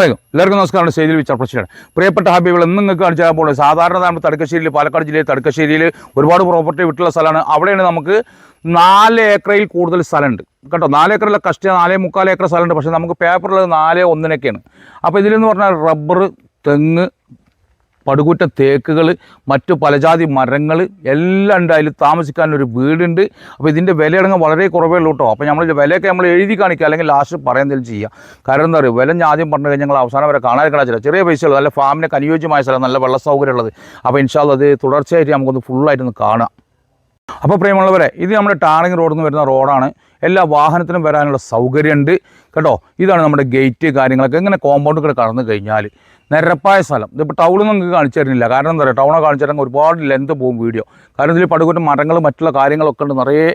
എല്ലാവർക്കും നമസ്കാരം. സ്റ്റേജിൽ വിച്ചാർ പ്രശ്നമാണ്. പ്രിയപ്പെട്ട ഹാബികൾ ഇന്ന് നിങ്ങൾക്ക് കാണിച്ചു തരാൻ പോകുന്നത് സാധാരണ നമ്മൾ തടക്കശ്ശേരിയിൽ പാലക്കാട് ജില്ലയിൽ തടക്കശ്ശേരിയിൽ ഒരുപാട് പ്രോപ്പർട്ടി വിട്ടുള്ള സ്ഥലമാണ്. അവിടെയാണ് നമുക്ക് നാല് ഏക്കറയിൽ കൂടുതൽ സ്ഥലമുണ്ട്. കേട്ടോ നാല് ഏക്കറിലെ കഷ്ടം നാലേ മുക്കാൽ ഏക്കർ സ്ഥലമുണ്ട്. പക്ഷേ നമുക്ക് പേപ്പറുള്ളത് നാല് ഒന്നിനൊക്കെയാണ്. അപ്പോൾ ഇതിലെന്ന് പറഞ്ഞാൽ റബ്ബർ തെങ്ങ് പടുകൂറ്റ തേക്കുകൾ മറ്റു പലജാതി മരങ്ങൾ എല്ലാം ഉണ്ട്. അതിൽ താമസിക്കാൻ ഒരു വീടുണ്ട്. അപ്പോൾ ഇതിന്റെ വിലയടങ്ങ് വളരെ കുറവേ ഉള്ളൂ കേട്ടോ. അപ്പോൾ നമ്മൾ വിലയൊക്കെ നമ്മൾ എഴുതി കാണിക്കുക. അല്ലെങ്കിൽ ലാസ്റ്റ് തന്നെ ചെയ്യുക കാരണം എന്താ പറയുക വില ഞാൻ ആദ്യം പറഞ്ഞു കഴിഞ്ഞാൽ ഞങ്ങൾ അവസാനം വരെ കാണാൻ ചില ചെറിയ പൈസയുള്ളത് നല്ല ഫാമിനൊക്കെ അനുയോജ്യമായ സ്ഥലം നല്ല വെള്ള സൗകര്യമുള്ളത്. അപ്പോൾ ഇൻഷാല്ല അത് തുടർച്ചയായിട്ട് നമുക്കൊന്ന് ഫുള്ളായിട്ടൊന്ന് കാണാം. അപ്പോൾ പ്രിയമുള്ളവരെ ഇത് നമ്മുടെ ടാറിങ് റോഡിൽ നിന്ന് വരുന്ന റോഡാണ്. എല്ലാ വാഹനത്തിനും വരാനുള്ള സൗകര്യമുണ്ട്. കേട്ടോ ഇതാണ് നമ്മുടെ ഗേറ്റ് കാര്യങ്ങളൊക്കെ. ഇങ്ങനെ കോമ്പൗണ്ട് കൂടെ കടന്നു കഴിഞ്ഞാൽ നിരപ്പായ സ്ഥലം. ഇതിപ്പോൾ ടൗണിൽ നിങ്ങൾക്ക് കാണിച്ചു തരുന്നില്ല. കാരണം എന്താ പറയുക ടൗണോ കാണിച്ചു തരാൻ ഒരുപാട് ലെന്ത് പോകും വീഡിയോ. കാരണം ഇതിൽ പടുകൂറ്റം മരങ്ങൾ മറ്റുള്ള കാര്യങ്ങളൊക്കെ ഉണ്ട്. നിറയെ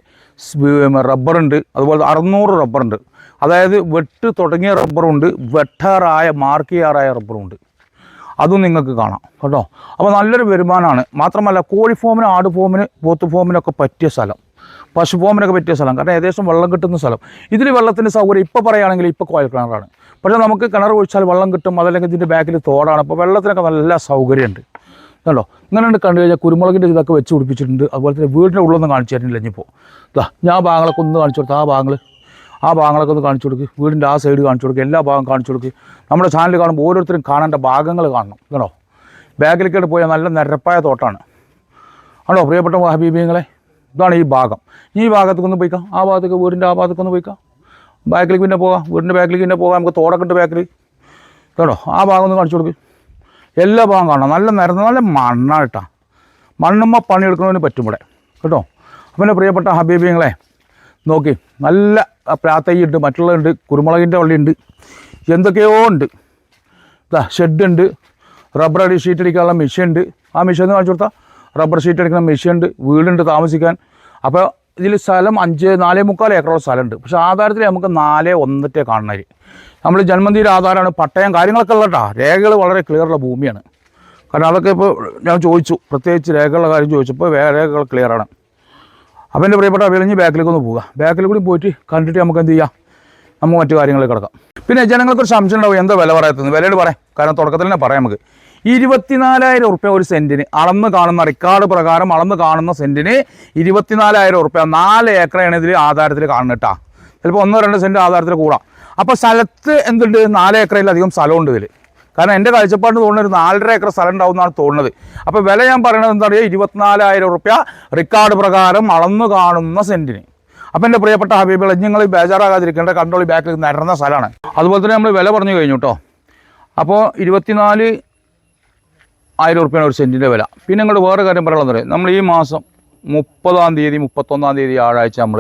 റബ്ബറുണ്ട് അതുപോലെ അറുന്നൂറ് റബ്ബറുണ്ട് അതായത് വെട്ട് തുടങ്ങിയ റബ്ബറുണ്ട് വെട്ടാറായ മാർക്ക് ചെയ്യാറായ റബ്ബറുണ്ട് അതും നിങ്ങൾക്ക് കാണാം കേട്ടോ. അപ്പോൾ നല്ലൊരു വരുമാനമാണ് മാത്രമല്ല കോഴി ഫോമിന് ആട് ഫോമിന് പോത്ത് ഫോമിനൊക്കെ പറ്റിയ സ്ഥലം. പശു ഫോമിനൊക്കെ പറ്റിയ സ്ഥലം. കാരണം ഏകദേശം വെള്ളം കിട്ടുന്ന സ്ഥലം. ഇതിൽ വെള്ളത്തിന്റെ സൗകര്യം ഇപ്പോൾ പറയുകയാണെങ്കിൽ ഇപ്പോൾ കോയൽ കിണറാണ്. പക്ഷേ നമുക്ക് കിണർ ഒഴിച്ചാൽ വെള്ളം കിട്ടും അതല്ലെങ്കിൽ ഇതിന്റെ ബാക്കിൽ തോടാണ്. അപ്പോൾ വെള്ളത്തിനൊക്കെ നല്ല സൗകര്യമുണ്ട്. കണ്ടോ? ഇങ്ങനെ കണ്ടു കഴിഞ്ഞാൽ കുരുമുളകിന്റെ ഇതൊക്കെ വെച്ച് പിടിപ്പിച്ചിട്ടുണ്ട്. അതുപോലെ തന്നെ വീടിന്റെ ഉള്ളൊന്നും കാണിച്ചു തരുന്നില്ല ഇനിയിപ്പോൾ ഇതാ ഞാൻ ഭാഗങ്ങളൊക്കെ ഒന്ന് കാണിച്ചു കൊടുത്താൽ ആ ഭാഗങ്ങൾ ആ ഭാഗങ്ങളൊക്കെ ഒന്ന് കാണിച്ചു കൊടുക്കുക വീടിന്റെ ആ സൈഡ് കാണിച്ചു കൊടുക്കുക എല്ലാ ഭാഗം കാണിച്ചു കൊടുക്കുക നമ്മുടെ ചാനൽ കാണുമ്പോൾ ഓരോരുത്തരും കാണേണ്ട ഭാഗങ്ങൾ കാണണം. കേട്ടോ ബാക്കിലേക്കോട്ട് പോയാൽ നല്ല നിരപ്പായ തോട്ടാണ്. ആണോ? പ്രിയപ്പെട്ട ഹബീബിങ്ങളെ ഇതാണ് ഈ ഭാഗം. ഈ ഭാഗത്തേക്ക് ഒന്ന് പോയിക്കാം. ആ ഭാഗത്തേക്ക് വീടിന്റെ ആ ഭാഗത്തേക്ക് ഒന്ന് പോയിക്കാം. ബാക്കിലേക്ക് പിന്നെ പോകാം. വീടിന്റെ ബാക്കിലേക്ക് പിന്നെ പോകാം. നമുക്ക് തോടൊക്കെ ഉണ്ട് ബാക്കിൽ കേട്ടോ ആ ഭാഗം ഒന്ന് കാണിച്ചു കൊടുക്കും. എല്ലാ ഭാഗം കാണണം. നല്ല നിരന്ന നല്ല മണ്ണാണ് കേട്ടോ. മണ്ണുമ്മ പണിയെടുക്കുന്നതിന് പറ്റും ഇവിടെ. കേട്ടോ? അപ്പം എന്റെ പ്രിയപ്പെട്ട ഹബീബിങ്ങളെ നോക്കി നല്ല പ്രാത്തയ്യുണ്ട് മറ്റുള്ളതുണ്ട് കുരുമുളകിന്റെ വള്ളിയുണ്ട് എന്തൊക്കെയോ ഉണ്ട്. ഇതാ ഷെഡ് ഉണ്ട് റബ്ബർ അടി ഷീറ്റ് അടിക്കാനുള്ള മെഷീൻ ഉണ്ട്. ആ മെഷീൻ എന്ന് കാണിച്ചു കൊടുത്താൽ റബ്ബർ ഷീറ്റ് അടിക്കുന്ന മെഷീൻ ഉണ്ട് വീടുണ്ട് താമസിക്കാൻ. അപ്പോൾ ഇതിൽ സ്ഥലം അഞ്ച് നാലേ മുക്കാൽ ഏക്കറോളം സ്ഥലമുണ്ട്. പക്ഷെ ആധാരത്തിൽ നമുക്ക് നാല് ഒന്നിട്ടേ കാണുന്നവർ നമ്മൾ ജന്മന്തിയുടെ ആധാരമാണ് പട്ടയം കാര്യങ്ങളൊക്കെ ഉള്ള കേട്ടോ രേഖകൾ വളരെ ക്ലിയർ ഉള്ള ഭൂമിയാണ്. കാരണം അതൊക്കെ ഇപ്പോൾ ഞാൻ ചോദിച്ചു പ്രത്യേകിച്ച് രേഖകളുടെ കാര്യം ചോദിച്ചപ്പോൾ രേഖകൾ ക്ലിയറാണ് അപ്പോൾ എന്റെ പ്രിയപ്പെട്ട വിളഞ്ഞ് ബാക്കിലേക്ക് ഒന്ന് പോവുക. ബാക്കിൽ കൂടി പോയിട്ട് കണ്ടിട്ട് നമുക്ക് എന്ത് ചെയ്യാം? നമുക്ക് മറ്റു കാര്യങ്ങളിൽ കിടക്കാം. പിന്നെ ജനങ്ങൾക്കൊരു സംശയം ഉണ്ടാവും എന്താ വില പറയാത്തത് വിലയോട് പറയാം. കാരണം തുടക്കത്തിൽ തന്നെ പറയാം നമുക്ക്. ഇരുപത്തിനാലായിരം ഉറുപ്പ്യ ഒരു സെന്റിന് അളന്ന് കാണുന്ന റെക്കോർഡ് പ്രകാരം അളന്ന് കാണുന്ന സെന്റിന് ഇരുപത്തിനാലായിരം ഉറുപ്പ്യ. നാല് ഏക്കറാണ് ഇതിൽ ആധാരത്തിൽ കാണുന്നത് കേട്ടോ ചിലപ്പോൾ ഒന്നോ രണ്ടോ സെന്റ് ആധാരത്തിൽ കൂടാം. അപ്പോൾ സ്ഥലത്ത് എന്തുണ്ട്? നാല് ഏക്കറയിലധികം സ്ഥലമുണ്ട് ഇതിൽ കാരണം എന്റെ കാഴ്ചപ്പാട് തോന്നുന്നത് ഒരു നാലര ഏക്കർ സ്ഥലം ഉണ്ടാവും എന്നാണ് തോന്നുന്നത്. അപ്പോൾ വില ഞാൻ പറയുന്നത് എന്താ പറയുക ഇരുപത്തിനാലായിരം റുപ്യ റിക്കാർഡ് പ്രകാരം അളന്നു കാണുന്ന സെന്റിന് അപ്പം എന്റെ പ്രിയപ്പെട്ട ഹബീബുകളെ നിങ്ങൾ ബേജാറാകാതിരിക്കേണ്ട കണ്ടോളി ബാക്കിൽ നിരന്ന സ്ഥലമാണ്. അതുപോലെ തന്നെ നമ്മൾ വില പറഞ്ഞു കഴിഞ്ഞു കേട്ടോ അപ്പോൾ ഇരുപത്തിനാല് ആയിരം റുപ്യാണ് ഒരു സെന്റിന്റെ വില. പിന്നെ ഇങ്ങോട്ട് വേറെ കാര്യം പറയാനുള്ളത് നമ്മൾ ഈ മാസം മുപ്പതാം തീയതി മുപ്പത്തൊന്നാം തീയതി വ്യാഴാഴ്ച നമ്മൾ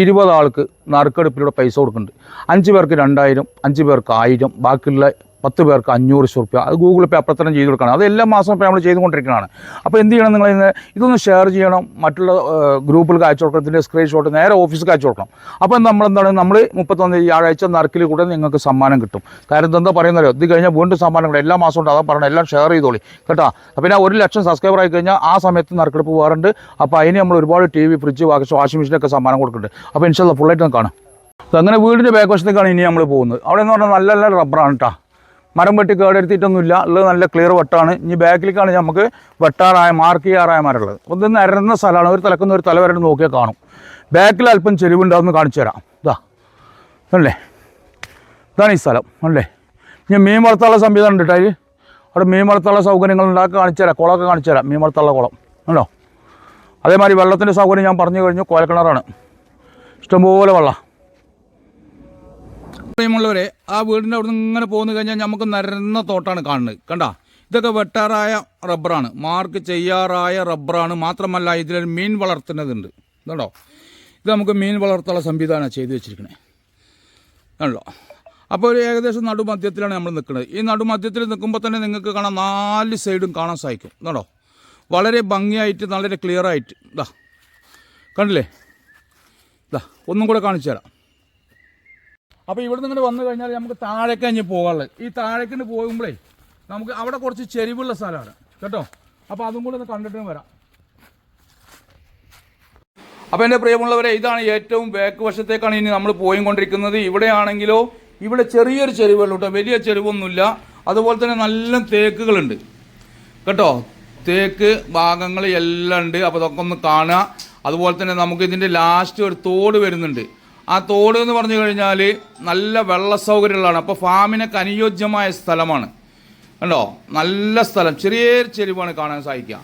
ഇരുപത് ആൾക്ക് നറുക്കെടുപ്പിലൂടെ പൈസ കൊടുക്കുന്നുണ്ട്. അഞ്ച് പേർക്ക് രണ്ടായിരം അഞ്ച് പേർക്ക് ആയിരം ബാക്കിയുള്ള പത്ത് പേർക്ക് അഞ്ഞൂറ് റുപ്യ. അത് ഗൂഗിൾ പേ അപ്രത്തരം ചെയ്ത് കൊടുക്കണം. അത് എല്ലാ മാസവും ഇപ്പോൾ നമ്മൾ ചെയ്തുകൊണ്ടിരിക്കുകയാണ് അപ്പോൾ എന്ത് ചെയ്യണം നിങ്ങൾ ഇന്ന്? ഇതൊന്ന് ഷെയർ ചെയ്യണം. മറ്റുള്ള ഗ്രൂപ്പിൽ അയച്ചു കൊടുക്കണം. ഇതിന്റെ സ്ക്രീൻഷോട്ട് നേരെ ഓഫീസിൽ അയച്ചു കൊടുക്കണം. അപ്പോൾ നമ്മൾ എന്താണ്? നമ്മൾ മുപ്പത്തൊന്ന് വ്യാഴാഴ്ച നറുക്കിൽ കൂടെ നിങ്ങൾക്ക് സമ്മാനം കിട്ടും. കാരണം എന്താ പറയുന്നല്ലോ ഇത് കഴിഞ്ഞാൽ വീണ്ടും സമ്മാനം കിട്ടും. എല്ലാ മാസവും ഉണ്ട്. അതാ പറഞ്ഞത്. എല്ലാം ഷെയർ ചെയ്തോളി. കേട്ടോ? പിന്നെ ഒരു ലക്ഷം സബ്സ്ക്രൈബർ ആയി കഴിഞ്ഞാൽ ആ സമയത്ത് നറുക്കെടുപ്പ് പോകാറുണ്ട്. അപ്പോൾ അതിന് നമ്മൾ ഒരുപാട് ടി വി ഫ്രിഡ്ജ് വാഷിംഗ് മെഷീനൊക്കെ സമ്മാനം കൊടുക്കുന്നുണ്ട്. അപ്പോൾ ഇൻഷാല്ല ഫുള്ളായിട്ട് നമുക്ക് കാണാം. അങ്ങനെ വീടിന്റെ ബാക്ക് വശത്തേക്കാണ് ഇനി നമ്മൾ പോകുന്നത്. അവിടെ എന്ന് പറഞ്ഞാൽ നല്ല നല്ല റബ്ബറാണ് കേട്ടോ മരം വെട്ടി കേടെടുത്തിട്ടൊന്നുമില്ല. ഉള്ളത് നല്ല ക്ലിയർ വെട്ടാണ്. ഇനി ബാക്കിലേക്കാണ് നമുക്ക് വെട്ടാറായ മാർക്ക് ചെയ്യാറായ മരമുള്ളത്. ഒന്ന് നിരന്ന സ്ഥലമാണ്. ഒരു തലക്കുന്ന ഒരു തല വരെ നോക്കിയാൽ കാണും. ബാക്കിൽ അല്പം ചെരിവുണ്ടാവുമെന്ന് കാണിച്ചു തരാം. ഇതാ അല്ലേ ഇതാണ് ഈ സ്ഥലം. അല്ലേ ഇനി മീൻ വളർത്താനുള്ള സംവിധാനം ഉണ്ട് കേട്ടോ അവിടെ മീൻ വളർത്താനുള്ള സൗകര്യങ്ങൾ ഉണ്ടാക്കി കാണിച്ചു തരാം. കുളമൊക്കെ കാണിച്ചു തരാം. മീൻ വളർത്താനുള്ള കുളം. ഉണ്ടോ അതേമാതിരി വെള്ളത്തിന്റെ സൗകര്യം ഞാൻ പറഞ്ഞു കഴിഞ്ഞു. കോലക്കിണറാണ്. ഇഷ്ടംപോലെ വെള്ളം. പ്രിയമുള്ളവരെ ആ വീടിന്റെ അവിടെ നിന്ന് ഇങ്ങനെ പോന്നു കഴിഞ്ഞാൽ നമുക്ക് നരുന്ന തോട്ടാണ് കാണുന്നത്. കണ്ട? ഇതൊക്കെ വെട്ടാറായ റബ്ബറാണ്. മാർക്ക് ചെയ്യാറായ റബ്ബറാണ്. മാത്രമല്ല ഇതിലൊരു മീൻ വളർത്തുന്നതുണ്ട്. ഇതുണ്ടോ ഇത് നമുക്ക് മീൻ വളർത്താനുള്ള സംവിധാനം ചെയ്തു വെച്ചിരിക്കണേ. ആണല്ലോ അപ്പോൾ ഒരു ഏകദേശം നടുമധ്യത്തിലാണ് നമ്മൾ നിൽക്കുന്നത്. ഈ നടുമധ്യത്തിൽ നിൽക്കുമ്പോൾ തന്നെ നിങ്ങൾക്ക് കാണാം നാല് സൈഡും കാണാൻ സാധിക്കും. ഇതാണോ വളരെ ഭംഗിയായിട്ട് വളരെ ക്ലിയറായിട്ട് ഇതാ കണ്ടില്ലേ? ഇതാ ഒന്നും കൂടെ കാണിച്ചു തരാം. അപ്പോൾ ഇവിടെ നിന്ന് വന്നു കഴിഞ്ഞാൽ നമുക്ക് താഴേക്ക് കഴിഞ്ഞ് പോകാനുള്ളത്. ഈ താഴേക്കിന് പോകുമ്പോഴേ നമുക്ക് അവിടെ കുറച്ച് ചെരിവുള്ള സ്ഥലമാണ്. കേട്ടോ? അപ്പോൾ അതും കൂടെ ഒന്ന് കണ്ടിട്ട് വരാം. അപ്പോൾ എന്റെ പ്രിയമുള്ളവരെ ഇതാണ് ഏറ്റവും ബാക്ക് വശത്തേക്കാണ് ഇനി നമ്മൾ പോയിക്കൊണ്ടിരിക്കുന്നത്. ഇവിടെയാണെങ്കിലോ ഇവിടെ ചെറിയൊരു ചെരുവുള്ളൂ കേട്ടോ. വലിയ ചെരുവൊന്നുമില്ല. അതുപോലെ തന്നെ നല്ല തേക്കുകളുണ്ട്. കേട്ടോ? തേക്ക് ഭാഗങ്ങൾ എല്ലാം ഉണ്ട്. അപ്പോൾ അതൊക്കെ ഒന്ന് കാണുക. അതുപോലെ തന്നെ നമുക്ക് ഇതിന്റെ ലാസ്റ്റ് ഒരു തോട് വരുന്നുണ്ട്. ആ തോട് എന്ന് പറഞ്ഞു കഴിഞ്ഞാൽ നല്ല വെള്ള സൗകര്യമുള്ളതാണ്. അപ്പോൾ ഫാമിനൊക്കെ അനുയോജ്യമായ സ്ഥലമാണ്. കണ്ടോ? നല്ല സ്ഥലം. ചെറിയൊരു ചെരുവാണ് കാണാൻ സാധിക്കുക.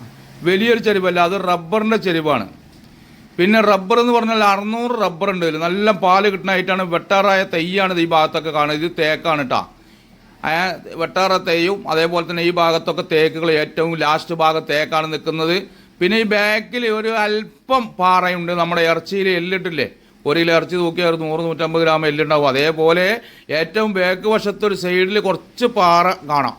വലിയൊരു ചെരുവല്ല അത് റബ്ബറിന്റെ ചെരുവാണ്. പിന്നെ റബ്ബർ എന്ന് പറഞ്ഞാൽ അറുന്നൂറ് റബ്ബർ ഉണ്ട്. നല്ല പാൽ കിട്ടുന്നതായിട്ടാണ് വെട്ടാറായ തെയ്യാണ് ഈ ഭാഗത്തൊക്കെ കാണുന്നത്. ഇത് തേക്കാണ് കേട്ടോ വെട്ടാറ തെയ്യും അതേപോലെ തന്നെ ഈ ഭാഗത്തൊക്കെ തേക്കുകൾ ഏറ്റവും ലാസ്റ്റ് ഭാഗം തേക്കാണ് നിൽക്കുന്നത് പിന്നെ ഈ ബാക്കിൽ ഒരു അല്പം പാറയുണ്ട് നമ്മുടെ ഇറച്ചിയിൽ എല്ലിട്ടില്ലേ? ഒരു കിലോ ഇറച്ചി തൂക്കിയാൽ നൂറ് നൂറ്റമ്പത് ഗ്രാം എല്ലുണ്ടാവും. അതേപോലെ ഏറ്റവും ബാക്ക് വശത്ത് ഒരു സൈഡിൽ കുറച്ച് പാറ കാണാം.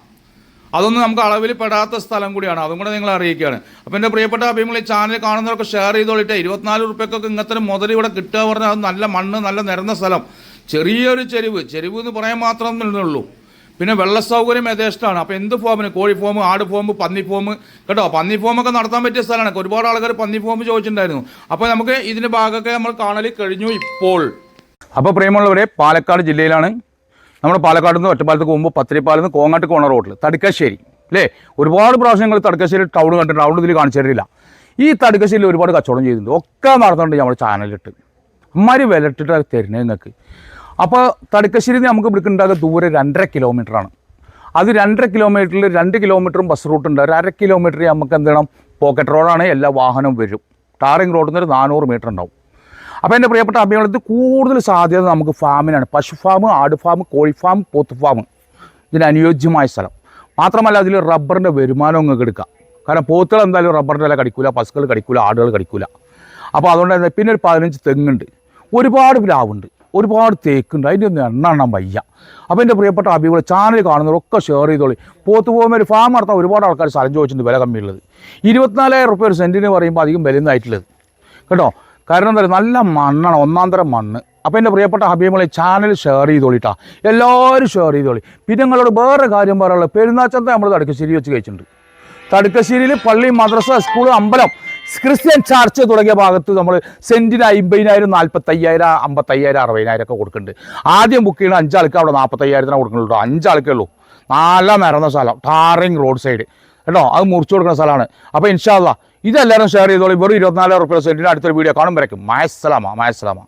അതൊന്നും നമുക്ക് അളവിൽ പെടാത്ത സ്ഥലം കൂടിയാണ്. അതും കൂടെ നിങ്ങൾ അറിയിക്കുകയാണ്. അപ്പോൾ എന്റെ പ്രിയപ്പെട്ട അഭിമുഖം ഈ ചാനൽ കാണുന്നവർക്ക് ഷെയർ ചെയ്തോളിട്ടെ. ഇരുപത്തിനാല് റുപ്യക്കൊക്കെ ഇങ്ങനത്തെ മുതൽ ഇവിടെ കിട്ടുക പറഞ്ഞാൽ അത് നല്ല മണ്ണ് നല്ല നിരന്ന സ്ഥലം. ചെറിയൊരു ചെരുവ്. ചെരുവ് എന്ന് പറയാൻ മാത്രമേ ഉള്ളൂ പിന്നെ വെള്ള സൗകര്യം യഥേഷ്ടമാണ്. അപ്പോൾ എന്ത് ഫോമിന് കോഴി ഫോം ആട് ഫോം പന്നി ഫോം കേട്ടോ പന്നി ഫോമൊക്കെ നടത്താൻ പറ്റിയ സ്ഥലമാണ്. ഒരുപാട് ആൾക്കാർ പന്നി ഫോം ചോദിച്ചിട്ടുണ്ടായിരുന്നു. അപ്പോൾ നമുക്ക് ഇതിന്റെ ഭാഗമൊക്കെ നമ്മൾ കാണൽ കഴിഞ്ഞു ഇപ്പോൾ. അപ്പോൾ പ്രിയമുള്ളവരെ പാലക്കാട് ജില്ലയിലാണ്. നമ്മുടെ പാലക്കാട് നിന്ന് ഒറ്റപ്പാലത്ത് പോകുമ്പോൾ പത്തിരിപ്പാലിൽ നിന്ന് കോങ്ങാട്ട് കോണ റോഡിൽ തടുക്കശ്ശേരി. അല്ലേ ഒരുപാട് പ്രാവശ്യം ഞങ്ങൾ തടുക്കശ്ശേരി ടൗൺ കണ്ടിട്ടുണ്ട്. ടൗൺ ഇതിൽ കാണിച്ചു തരില്ല ഈ തടുക്കശ്ശേരിയിൽ ഒരുപാട് കച്ചവടം ചെയ്തിട്ടുണ്ട്. ഒക്കെ നടന്നിട്ടുണ്ട് നമ്മുടെ ചാനലിട്ട് അമ്മാര് വിലട്ടിട്ട് തരുന്നത് നിങ്ങൾക്ക്. അപ്പോൾ തടുക്കശ്ശേരി നമുക്ക് ഇവിടെ ഉണ്ടാകുക ദൂരെ രണ്ടര കിലോമീറ്ററാണ് അത് രണ്ടര കിലോമീറ്ററിൽ രണ്ട് കിലോമീറ്ററും ബസ് റൂട്ട് ഉണ്ട്. ഒരു അര കിലോമീറ്റർ നമുക്ക് എന്ത് ചെയ്യണം? പോക്കറ്റ് റോഡാണ് എല്ലാ വാഹനവും വരും. ടാറിംഗ് റോഡിൽ നിന്ന് ഒരു നാനൂറ് മീറ്റർ ഉണ്ടാവും. അപ്പോൾ എന്റെ പ്രിയപ്പെട്ട അഭിമുഖത്തിൽ കൂടുതൽ സാധ്യത നമുക്ക് ഫാമിനാണ് പശു ഫാം ആട് ഫാം കോഴി ഫാം പോത്ത് ഫാം ഇതിന് അനുയോജ്യമായ സ്ഥലം. മാത്രമല്ല അതിൽ റബ്ബറിന്റെ വരുമാനം നിങ്ങൾക്ക് എടുക്കാം. കാരണം പോത്തുകൾ എന്തായാലും റബ്ബറിന്റെ വില കടിക്കൂല പശുക്കൾ കടിക്കൂല ആടുകൾ കടിക്കൂല. അപ്പോൾ അതുകൊണ്ട് തന്നെ പിന്നെ ഒരു പതിനഞ്ച് തെങ്ങുണ്ട്. ഒരുപാട് പ്ലാവുണ്ട്. ഒരുപാട് തേക്കുണ്ട്. അതിന്റെ ഒന്നും എണ്ണ എണ്ണം വയ്യ. അപ്പോൾ എന്റെ പ്രിയപ്പെട്ട അഭിമുഖം ചാനൽ കാണുന്നവരൊക്കെ ഷെയർ ചെയ്തോളി. പോത്ത് പോകുമ്പോൾ ഒരു ഫാം നടത്താൻ ഒരുപാട് ആൾക്കാർ സ്ഥലം ചോദിച്ചിട്ടുണ്ട് വില കമ്മിയുള്ളത്. ഇരുപത്തിനാലായിരം റുപ്യ ഒരു സെന്റിന് പറയുമ്പോൾ അധികം വിലയൊന്നായിട്ടുള്ളത് കേട്ടോ? കാരണം എന്താ നല്ല മണ്ണാണ് ഒന്നാം തരം മണ്ണ്. അപ്പോൾ എന്റെ പ്രിയപ്പെട്ട ഹബീബുകളെ ചാനൽ ഷെയർ ചെയ്തോളിട്ടാ. എല്ലാവരും ഷെയർ ചെയ്തോളി. പിന്നെ നിങ്ങളോട് വേറെ കാര്യം പറയാനുള്ളത് പെരുന്നാച്ചന്ത നമ്മൾ തടുക്കശ്ശേരി വെച്ച് കഴിച്ചിട്ടുണ്ട്. തടുക്കശ്ശേരിയിൽ പള്ളി മദ്രസ സ്കൂൾ അമ്പലം ക്രിസ്ത്യൻ ചർച്ച് തുടങ്ങിയ ഭാഗത്ത് നമ്മൾ സെന്റിന് അമ്പതിനായിരം നാൽപ്പത്തയ്യായിരം അമ്പത്തയ്യായിരം അറുപതിനായിരം ഒക്കെ കൊടുക്കുന്നുണ്ട്. ആദ്യം ബുക്ക് ചെയ്യണ അഞ്ചാൾക്ക് അവിടെ നാൽപ്പത്തയ്യായിരത്തിനാണ് കൊടുക്കുന്നുള്ളൂ അഞ്ചാൾക്കേ ഉള്ളൂ. നല്ല നിറഞ്ഞ സ്ഥലം. ടാറിങ് റോഡ് സൈഡ് കേട്ടോ? അത് മുറിച്ചു കൊടുക്കുന്ന സ്ഥലമാണ്. അപ്പോൾ ഇൻഷാല്ല ഇതെല്ലാവരും ഷെയർ ചെയ്തോളൂ. വെറും ഇരുപത്തിനാല് റുപ്യ സെന്റിന് അടുത്തൊരു വീഡിയോ കാണുമ്പോഴേക്കും മായസ്സലാമ മയസ്സലാമ.